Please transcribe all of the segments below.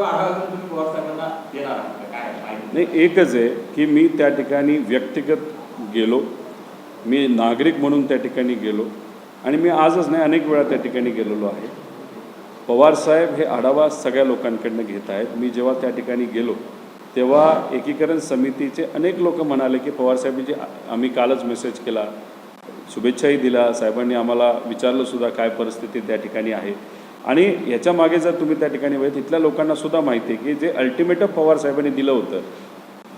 सर्व आढावा तुम्ही देणार आहात काय माहिती? नाही एकच आहे की मी त्या ठिकाणी व्यक्तिगत गेलो. मी नागरिक म्हणून त्या ठिकाणी गेलो. आणि मी आजच नाही अनेक वेळा त्या ठिकाणी गेलेलो आहे. पवारसाहेब हे आढावा सगळ्या लोकांकडनं घेत आहेत. मी जेव्हा त्या ठिकाणी गेलो तेव्हा एकीकरण समितीचे अनेक लोक म्हणाले की पवारसाहेबांची आम्ही कालच मेसेज केला. शुभेच्छाही दिल्या. साहेबांनी आम्हाला विचारलंसुद्धा काय परिस्थिती त्या ठिकाणी आहे. आणि याच्या मागे जर तुम्ही त्या ठिकाणी बघितलं तिथल्या लोकांना सुद्धा माहिती आहे की जे अल्टिमेटम पवार साहेबांनी दिलं होतं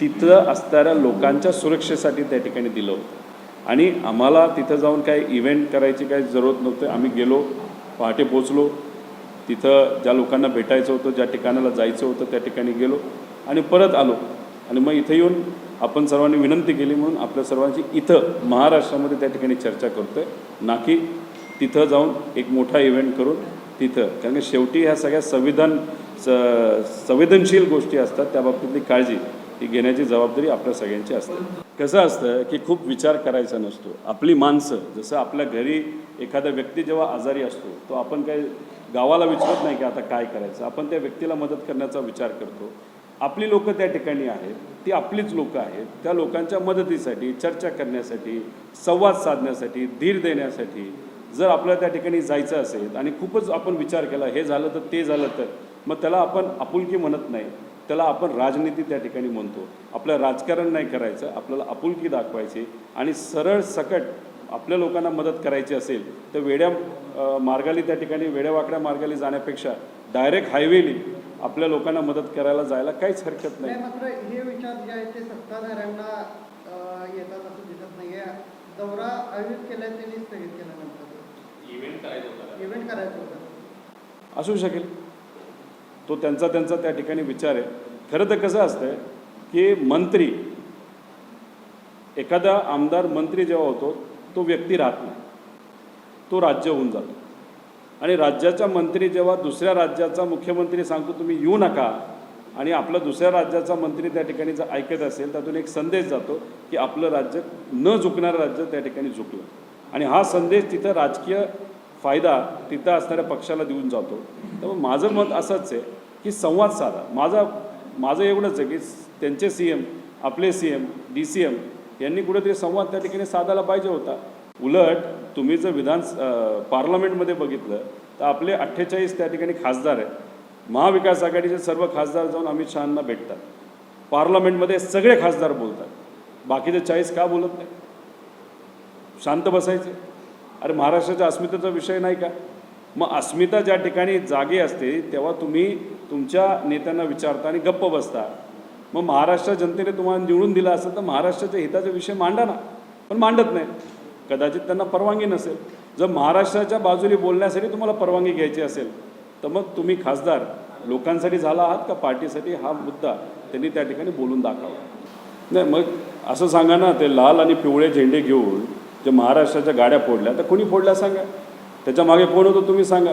तिथं असणाऱ्या लोकांच्या सुरक्षेसाठी त्या ठिकाणी दिलं होतं. आणि आम्हाला तिथं जाऊन काही इव्हेंट करायची काही जरूरत नव्हतं. आम्ही गेलो पहाटे पोचलो तिथं ज्या लोकांना भेटायचं होतं ज्या ठिकाणाला जायचं होतं त्या ठिकाणी गेलो आणि परत आलो. आणि मग इथं येऊन आपण सर्वांनी विनंती केली म्हणून आपल्या सर्वांची इथं महाराष्ट्रामध्ये त्या ठिकाणी चर्चा करतो आहे ना की तिथं जाऊन एक मोठा इव्हेंट करून तिथं. कारण की शेवटी ह्या सगळ्या संविधान स संवेदनशील गोष्टी असतात त्या बाबतीतली काळजी ही घेण्याची जबाबदारी आपल्या सगळ्यांची असते. कसं असतं की खूप विचार करायचा नसतो. आपली माणसं जसं आपल्या घरी एखादा व्यक्ती जेव्हा आजारी असतो तो आपण काही गावाला विचारत नाही की आता काय करायचं. आपण त्या व्यक्तीला मदत करण्याचा विचार करतो. आपली लोक त्या ठिकाणी आहेत ती आपलीच लोकं आहेत. त्या लोकांच्या मदतीसाठी चर्चा करण्यासाठी संवाद साधण्यासाठी धीर देण्यासाठी जर आपल्याला त्या ठिकाणी जायचं असेल आणि खूपच आपण विचार केला हे झालं तर ते झालं तर मग त्याला आपण आपुलकी म्हणत नाही. त्याला आपण राजनीती त्या ठिकाणी म्हणतो. आपलं राजकारण नाही करायचं आपल्याला आपुलकी दाखवायची आणि सरळ सकट आपल्या लोकांना मदत करायची असेल तर वेड्या मार्गाली त्या ठिकाणी वेड्यावाकड्या मार्गाली जाण्यापेक्षा डायरेक्ट हायवेली आपल्या लोकांना मदत करायला जायला काहीच हरकत नाही. मात्र हे विचार जे आहेत ते सत्ताधाऱ्यांना येतात असं दिसत नाही दौरा आयोजित केला त्यांनी इव्हेंट करायचं होतं. असू शकेल. तो त्यांचा त्यांचा त्या ठिकाणी विचार आहे. खरं तर कसं असतं की मंत्री एखादा आमदार मंत्री जेव्हा होतो तो व्यक्ती राहत नाही. तो राज्य होऊन जातो. आणि राज्याचा मंत्री जेव्हा दुसऱ्या राज्याचा मुख्यमंत्री सांगतो तुम्ही येऊ नका आणि आपला दुसऱ्या राज्याचा मंत्री त्या ठिकाणी जर ऐकत असेल त्यातून एक संदेश जातो की आपलं राज्य न झुकणारं राज्य त्या ठिकाणी झुकलं. आणि हा संदेश तिथं राजकीय फायदा तिथं असणाऱ्या पक्षाला देऊन जातो. त्यामुळे माझं मत असंच आहे की संवाद साधा. माझा माझं एवढंच आहे की त्यांचे सी एम आपले C M D C M यांनी कुठेतरी संवाद त्या ठिकाणी साधायला पाहिजे होता. उलट तुम्ही जर विधान पार्लमेंटमध्ये बघितलं तर आपले अठ्ठेचाळीस त्या ठिकाणी खासदार आहेत. महाविकास आघाडीचे सर्व खासदार जाऊन अमित शहांना भेटतात. पार्लमेंटमध्ये सगळे खासदार बोलतात. बाकीचे चाळीस का बोलत नाही शांत बसायचे. अरे महाराष्ट्राच्या अस्मितेचा विषय नाही का? मग अस्मिता ज्या ठिकाणी जागी असते तेव्हा तुम्ही तुमच्या नेत्यांना विचारता आणि गप्प बसता. मग महाराष्ट्र जनतेने तुम्हाला निवडून दिला असेल तर महाराष्ट्राच्या हिताचा विषय मांडा ना. पण मांडत नाही. कदाचित त्यांना परवानगी नसेल. जर महाराष्ट्राच्या बाजूने बोलण्यासाठी तुम्हाला परवानगी घ्यायची असेल तर मग तुम्ही खासदार लोकांसाठी झाला आहात का पार्टीसाठी? हा मुद्दा त्यांनी त्या ठिकाणी बोलून दाखवा. नाही मग असं सांगा ना ते लाल आणि पिवळे झेंडे घेऊन जे महाराष्ट्राच्या गाड्या फोडल्या तर कोणी फोडल्या सांगा? त्याच्यामागे कोण होतं तुम्ही सांगा.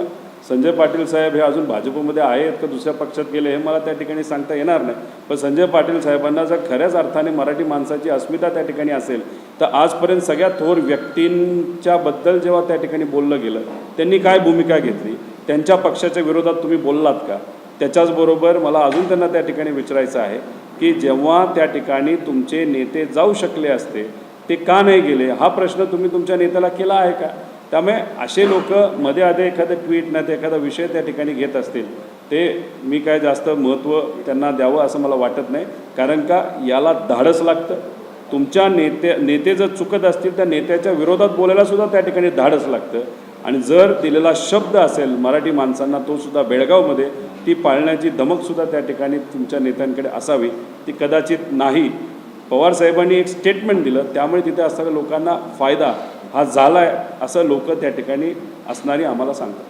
संजय पाटील साहेब हे अजून भाजपमध्ये आहेत का दुसऱ्या पक्षात गेले हे मला त्या ठिकाणी सांगता येणार नाही. पण संजय पाटील साहेबांना जर खऱ्याच अर्थाने मराठी माणसाची अस्मिता त्या ठिकाणी असेल तर आजपर्यंत सगळ्या थोर व्यक्तींच्या बद्दल जेव्हा त्या ठिकाणी बोललं गेलं त्यांनी काय भूमिका घेतली? त्यांच्या पक्षाच्या विरोधात तुम्ही बोललात का? त्याच्याचबरोबर मला अजून त्यांना त्या ठिकाणी विचारायचं आहे की जेव्हा त्या ठिकाणी तुमचे नेते जाऊ शकले असते ते का नाही गेले? हा प्रश्न तुम्ही तुमच्या नेत्याला केला आहे का? त्यामुळे असे लोक मध्ये आधे एखादं ट्विट नाही तर एखादा विषय त्या ठिकाणी घेत असतील ते मी काय जास्त महत्त्व त्यांना द्यावं असं मला वाटत नाही. कारण का याला धाडस लागतं. तुमच्या नेते नेते जर चुकत असतील त्या नेत्याच्या विरोधात बोलायलासुद्धा त्या ठिकाणी धाडस लागतं. आणि जर दिलेला शब्द असेल मराठी माणसांना तोसुद्धा बेळगावमध्ये ती पाळण्याची धमकसुद्धा त्या ठिकाणी तुमच्या नेत्यांकडे असावी. ती कदाचित नाही. पवार साहेबांनी एक स्टेटमेंट दिलं. त्यामुळे तिथे असणाऱ्या लोकांना फायदा हा झाला आहे असं लोक त्या ठिकाणी असणारी आम्हाला सांगतात.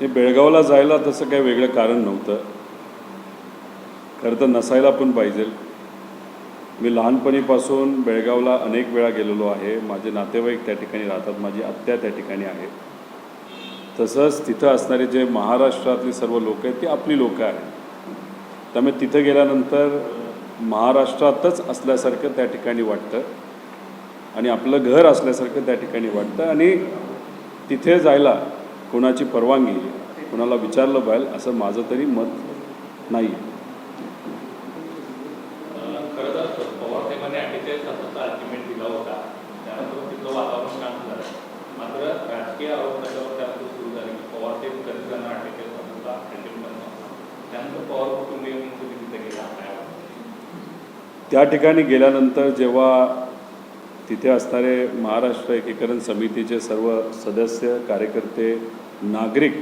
ते हे बेळगावला जायला तसं काही वेगळं कारण नव्हतं. खरं तर नसायला पण पाहिजे. मी लहानपणीपासून बेळगावला अनेक वेळा गेलेलो आहे. माझे नातेवाईक त्या ठिकाणी राहतात माझी आत्या त्या ठिकाणी आहे. तसंच तिथं असणारे जे महाराष्ट्रातली सर्व लोक आहेत ती आपली लोकं आहेत. त्यामुळे तिथं गेल्यानंतर महाराष्ट्रातच असल्यासारखं त्या ठिकाणी वाटतं आणि आपलं घर असल्यासारखं त्या ठिकाणी वाटतं आणि तिथे जायला कोणाची परवानगी कोणाला विचारलं पाहिजे असं माझं तरी मत नाही आहे खरं तर पवार साहेबांनी अठ्ठेचाळीस तासाचा अल्टिमेट दिला होता त्यानंतर तिथलं वातावरण शांत झालं मात्र राजकीय आरोप त्याच्यावर त्यानंतर सुरू झाले. की पवार ते कधी जाणार अठ्ठेचाळीस तासाचा अल्टिमेट बनणार त्यानंतर पवार कुटुंबीय तिथे गेला त्या ठिकाणी गेल्यानंतर जेव्हा तिथे असणारे महाराष्ट्र एकीकरण समितीचे सर्व सदस्य कार्यकर्ते नागरिक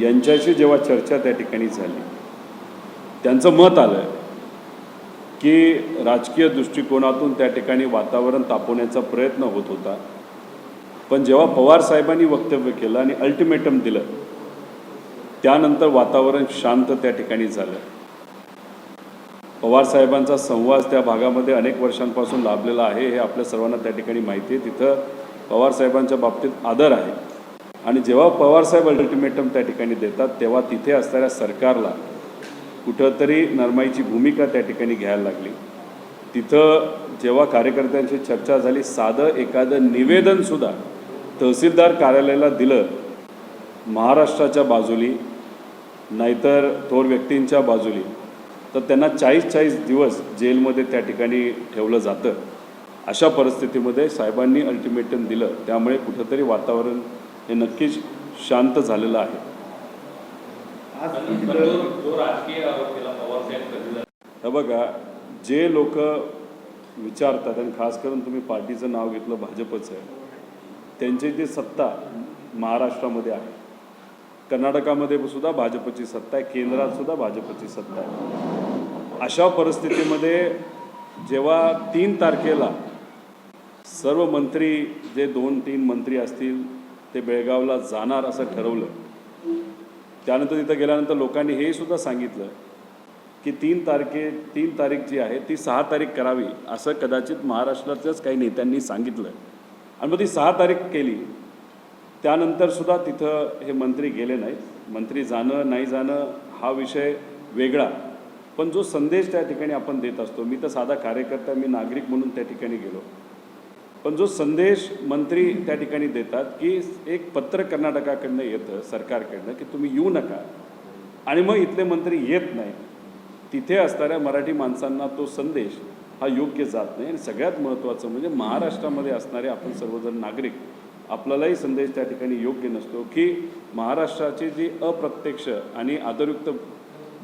यांच्याशी जेव्हा चर्चा त्या ठिकाणी झाली त्यांचं मत आलं की राजकीय दृष्टिकोनातून त्या ठिकाणी वातावरण तापवण्याचा प्रयत्न होत होता. पण जेव्हा पवार साहेबांनी वक्तव्य केलं आणि अल्टिमेटम दिलं त्यानंतर वातावरण शांत त्या ठिकाणी झालं. पवार साहेबांचा संवाद त्या भागामध्ये अनेक वर्षांपासून लाभलेला आहे हे आपल्या सर्वांना त्या ठिकाणी माहिती आहे. तिथं पवार साहेबांच्या बाबतीत आदर आहे. आणि जेव्हा पवार साहेब अल्टिमेटम त्या ठिकाणी देतात तेव्हा तिथे असणाऱ्या सरकारला कुठंतरी नरमाईची भूमिका त्या ठिकाणी घ्यायला लागली. तिथं जेव्हा कार्यकर्त्यांची चर्चा झाली साधं एखादं निवेदनसुद्धा तहसीलदार कार्यालयाला दिलं महाराष्ट्राच्या बाजूली नाहीतर थोर व्यक्तींच्या बाजूली तर त्यांना चाळीस चाळीस दिवस जेलमध्ये त्या ठिकाणी ठेवलं जातं. अशा परिस्थितीमध्ये साहेबांनी अल्टिमेटम दिलं. त्यामुळे कुठंतरी वातावरण हे नक्कीच शांत झालेलं आहे. हे बघा जे लोक विचारतात आणि खास करून तुम्ही पार्टीचं नाव घेतलं भाजपचं आहे त्यांची जी सत्ता महाराष्ट्रामध्ये आहे कर्नाटकामध्ये सुद्धा भाजपची सत्ता आहे केंद्रात सुद्धा भाजपची सत्ता आहे. अशा परिस्थितीमध्ये जेव्हा तीन तारखेला सर्व मंत्री जे दोन तीन मंत्री असतील ते बेळगावला जाणार असं ठरवलं त्यानंतर तिथं गेल्यानंतर लोकांनी हे सुद्धा सांगितलं की तीन तारखे तीन तारीख जी आहे ती सहा तारीख करावी असं कदाचित महाराष्ट्राच्याच काही नेत्यांनी सांगितलं. आणि मग ती सहा तारीख केली. त्यानंतरसुद्धा तिथं हे मंत्री गेले नाहीत. मंत्री जाणं नाही जाणं हा विषय वेगळा. पण जो संदेश त्या ठिकाणी आपण देत असतो मी तर साधा कार्यकर्ता मी नागरिक म्हणून त्या ठिकाणी गेलो. पण जो संदेश मंत्री त्या ठिकाणी देतात की एक पत्र कर्नाटकाकडनं येतं सरकारकडनं की तुम्ही येऊ नका. आणि मग इथले मंत्री येत नाही तिथे असणाऱ्या मराठी माणसांना तो संदेश हा योग्य जात नाही. आणि सगळ्यात महत्त्वाचं म्हणजे महाराष्ट्रामध्ये असणारे आपण सर्वजण नागरिक आपल्यालाही संदेश त्या ठिकाणी योग्य नसतो की महाराष्ट्राची जी अप्रत्यक्ष आणि आदरयुक्त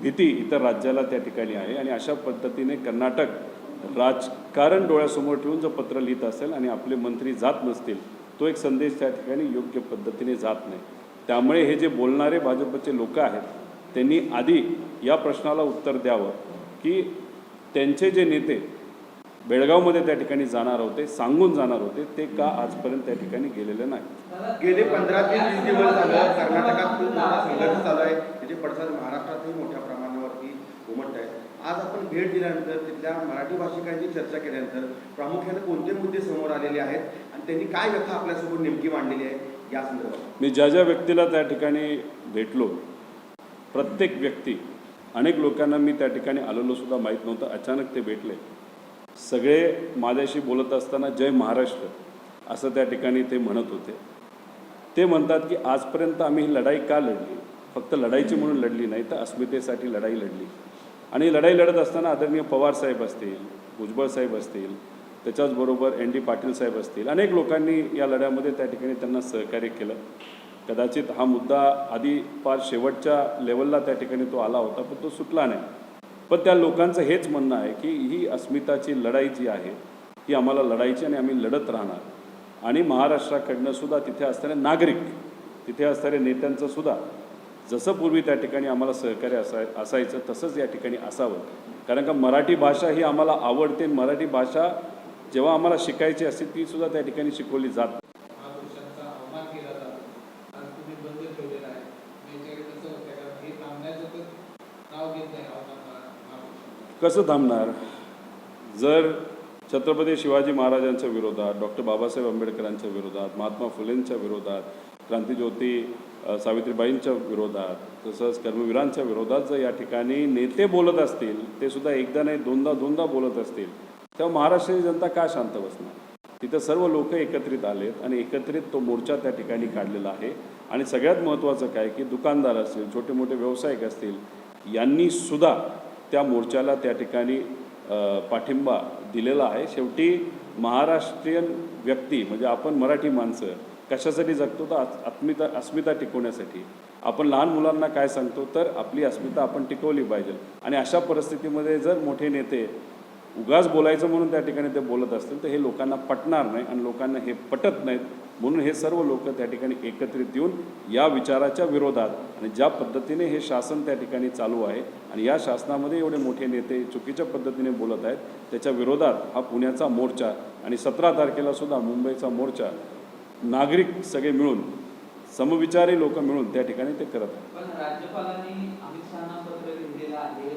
भीती इतर राज्याला त्या ठिकाणी आहे. आणि अशा पद्धतीने कर्नाटक राजकारण डोळ्यासमोर ठेवून जो पत्र लिहित असेल आणि आपले मंत्री जात नसतील तो एक संदेश त्या ठिकाणी योग्य पद्धतीने जात नाही. त्यामुळे हे जे बोलणारे भाजपचे लोक आहेत त्यांनी आधी या प्रश्नाला उत्तर द्यावं की त्यांचे जे नेते बेळगावमध्ये त्या ठिकाणी जाणार होते सांगून जाणार होते ते का आजपर्यंत त्या ठिकाणी गेलेले नाही. गेले पंधरा ते वीस दिवस झालं कर्नाटकात खूप मोठा संघर्ष चालू आहे. त्याचे पडसाद महाराष्ट्रातही मोठ्या प्रमाणावरती उमटत आहेत आज आपण भेट दिल्यानंतर तिथल्या मराठी भाषिकांची चर्चा केल्यानंतर प्रामुख्याने कोणते मुद्दे समोर आलेले आहेत आणि त्यांनी काय व्यथा आपल्यासमोर नेमकी मांडलेली आहे या संदर्भात? मी ज्या ज्या व्यक्तीला त्या ठिकाणी भेटलो प्रत्येक व्यक्ती अनेक लोकांना मी त्या ठिकाणी आलेलो सुद्धा माहीत नव्हतं. अचानक ते भेटले. सगळे माझ्याशी बोलत असताना जय महाराष्ट्र असं त्या ठिकाणी ते म्हणत होते. ते म्हणतात की आजपर्यंत आम्ही ही लढाई का लढली? फक्त लढाईची म्हणून लढली नाही तर अस्मितेसाठी लढाई लढली. आणि लढाई लढत असताना आदरणीय पवार साहेब असतील भुजबळ साहेब असतील त्याच्याचबरोबर एन डी पाटील साहेब असतील अनेक लोकांनी या लढ्यामध्ये त्या ठिकाणी त्यांना सहकार्य केलं. कदाचित हा मुद्दा आधी फार शेवटच्या लेवलला त्या ठिकाणी तो आला होता पण तो सुटला नाही. पण त्या लोकांचं हेच म्हणणं आहे की ही अस्मिताची लढाई जी आहे ही आम्हाला लढायची आणि आम्ही लढत राहणार. आणि महाराष्ट्राकडनं सुद्धा तिथे असणारे नागरिक तिथे असणाऱ्या नेत्यांचं सुद्धा जसं पूर्वी त्या ठिकाणी आम्हाला सहकार्य असाय असायचं तसंच या ठिकाणी असावं. कारण का मराठी भाषा ही आम्हाला आवडते मराठी भाषा जेव्हा आम्हाला शिकायची असते ती सुद्धा त्या ठिकाणी शिकवली जात नाही. महापुरुषांचा अवमान केला जातो आज तुम्ही बंद ठेवलेला आहे याच्याकडे कसं होतं कारण हे थांबण्याचं तर नाव घेत नाही अवमान महापुरुषांचं कसं थांबणार? जर छत्रपती शिवाजी महाराजांच्या विरोधात डॉक्टर बाबासाहेब आंबेडकरांच्या विरोधात महात्मा फुलेंच्या विरोधात क्रांतीज्योती सावित्रीबाईंच्या विरोधात तसंच कर्मवीरांच्या विरोधात जर या ठिकाणी नेते बोलत असतील ते सुद्धा एकदा नाही दोनदा दोनदा बोलत असतील तेव्हा महाराष्ट्राची जनता का शांत बसणार? तिथं सर्व लोक एकत्रित आलेत आणि एकत्रित तो मोर्चा त्या ठिकाणी काढलेला आहे. आणि सगळ्यात महत्त्वाचं काय की दुकानदार असतील छोटे मोठे व्यावसायिक असतील यांनी सुद्धा त्या मोर्चाला त्या ठिकाणी पाठिंबा दिलेला आहे. शेवटी महाराष्ट्रीयन व्यक्ती म्हणजे आपण मराठी माणसं कशासाठी जगतो? तर अस्मिता अस्मिता टिकवण्यासाठी. आपण लहान मुलांना काय सांगतो? तर आपली अस्मिता आपण टिकवली पाहिजे. आणि अशा परिस्थितीमध्ये जर मोठे नेते उगाच बोलायचं म्हणून त्या ठिकाणी ते बोलत असतील तर हे लोकांना पटणार नाही आणि लोकांना हे पटत नाहीत. म्हणून हे सर्व लोक त्या ठिकाणी एकत्रित येऊन या विचाराच्या विरोधात आणि ज्या पद्धतीने हे शासन त्या ठिकाणी चालू आहे आणि या शासनामध्ये एवढे मोठे नेते चुकीच्या पद्धतीने बोलत आहेत त्याच्या विरोधात हा पुण्याचा मोर्चा आणि सतरा तारखेला सुद्धा मुंबईचा मोर्चा नागरिक सगळे मिळून समविचारी लोक मिळून त्या ठिकाणी ते करत आहेत पण राज्यपालांनी अमित शहाना पत्र लिहिलेलं आहे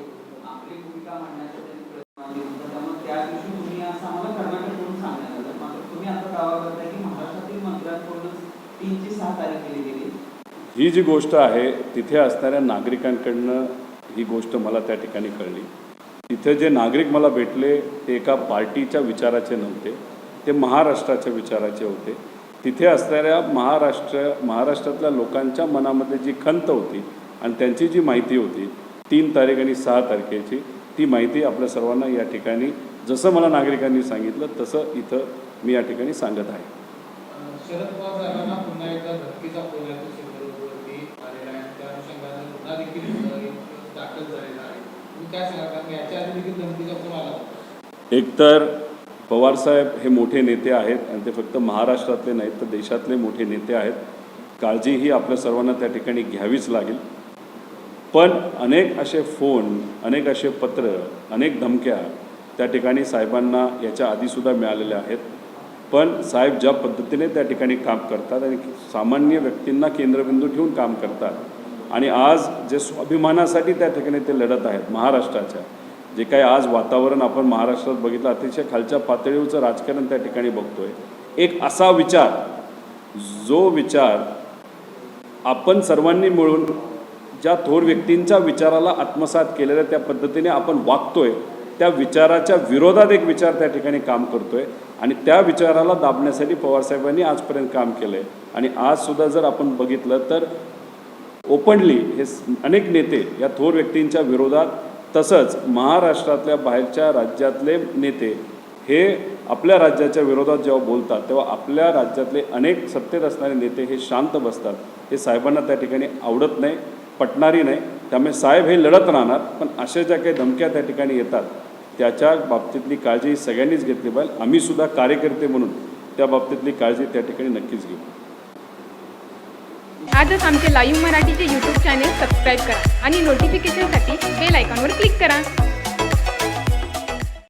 आपली भूमिका मांडण्याचा त्यांनी प्रयत्न केला होता. त्यामुळे त्या दिवशी तुम्ही असं आम्हाला कर्नाटककडून सांगण्यात आलं मात्र तुम्ही आता दावा करताय की महाराष्ट्रातील मंत्र्यांकडूनच तीनची सहा तारीख केली गेली. ही जी गोष्ट आहे तिथे असणाऱ्या नागरिकांकडनं ही गोष्ट मला त्या ठिकाणी कळली. तिथे जे नागरिक मला भेटले ते एका पार्टीच्या विचाराचे नव्हते ते महाराष्ट्राच्या विचाराचे होते. तिथे असणाऱ्या महाराष्ट्र महाराष्ट्रातल्या लोकांच्या मनामध्ये जी खंत होती आणि त्यांची जी माहिती होती तीन तारीख आणि सहा तारखेची ती माहिती आपल्या सर्वांना या ठिकाणी जसं मला नागरिकांनी सांगितलं तसं इथं मी या ठिकाणी सांगत आहे. शरद पवार साहेबांना पुन्हा एकदा धक्कीचा फोन आहे तो आलेला आहे त्या अनुषंगाने पुन्हा देखील दाखल झालेला आहे. तुम्ही काय सांगा कारण याच्या आधी देखील धमकीचा फोन आला एकतर पवारसाहेब हे मोठे नेते आहेत आणि ते फक्त महाराष्ट्रातले नाहीत तर देशातले मोठे नेते आहेत. काळजी ही आपल्या सर्वांना त्या ठिकाणी घ्यावीच लागेल. पण अनेक असे फोन अनेक असे पत्र अनेक धमक्या त्या ठिकाणी साहेबांना याच्या आधीसुद्धा मिळालेल्या आहेत. पण साहेब ज्या पद्धतीने त्या ठिकाणी काम करतात आणि सामान्य व्यक्तींना केंद्रबिंदू ठेवून काम करतात. आणि आज जे स्वाभिमानासाठी त्या ठिकाणी ते लढत आहेत महाराष्ट्राच्या जे काही आज वातावरण आपण महाराष्ट्रात बघितलं अतिशय खालच्या पातळीवरचं राजकारण त्या ठिकाणी बघतोय. एक असा विचार जो विचार आपण सर्वांनी मिळून ज्या थोर व्यक्तींच्या विचाराला आत्मसात केलेल्या त्या पद्धतीने आपण वागतोय त्या विचाराच्या विरोधात एक विचार त्या ठिकाणी काम करतोय आणि त्या विचाराला दाबण्यासाठी पवारसाहेबांनी आजपर्यंत काम केलं आहे आणि आजसुद्धा जर आपण बघितलं तर ओपनली हे अनेक नेते या थोर व्यक्तींच्या विरोधात तसंच महाराष्ट्रातल्या बाहेरच्या राज्यातले नेते हे आपल्या राज्याच्या विरोधात जेव्हा बोलतात तेव्हा आपल्या राज्यातले अनेक सत्तेत असणारे नेते हे शांत बसतात. हे साहेबांना त्या ठिकाणी आवडत नाही पटणारी नाही. त्यामुळे साहेब हे लढत राहणार पण अशा ज्या काही धमक्या त्या ठिकाणी येतात त्याच्या बाबतीतली काळजी सगळ्यांनीच घेतली पाहिजे. आम्ही सुद्धा कार्यकर्ते म्हणून त्या बाबतीतली काळजी त्या ठिकाणी नक्कीच घेऊ. आजच आमचे लाईव्ह मराठीचे यूट्यूब चॅनेल सबस्क्राईब करा आणि नोटिफिकेशनसाठी बेल आयकॉनवर क्लिक करा.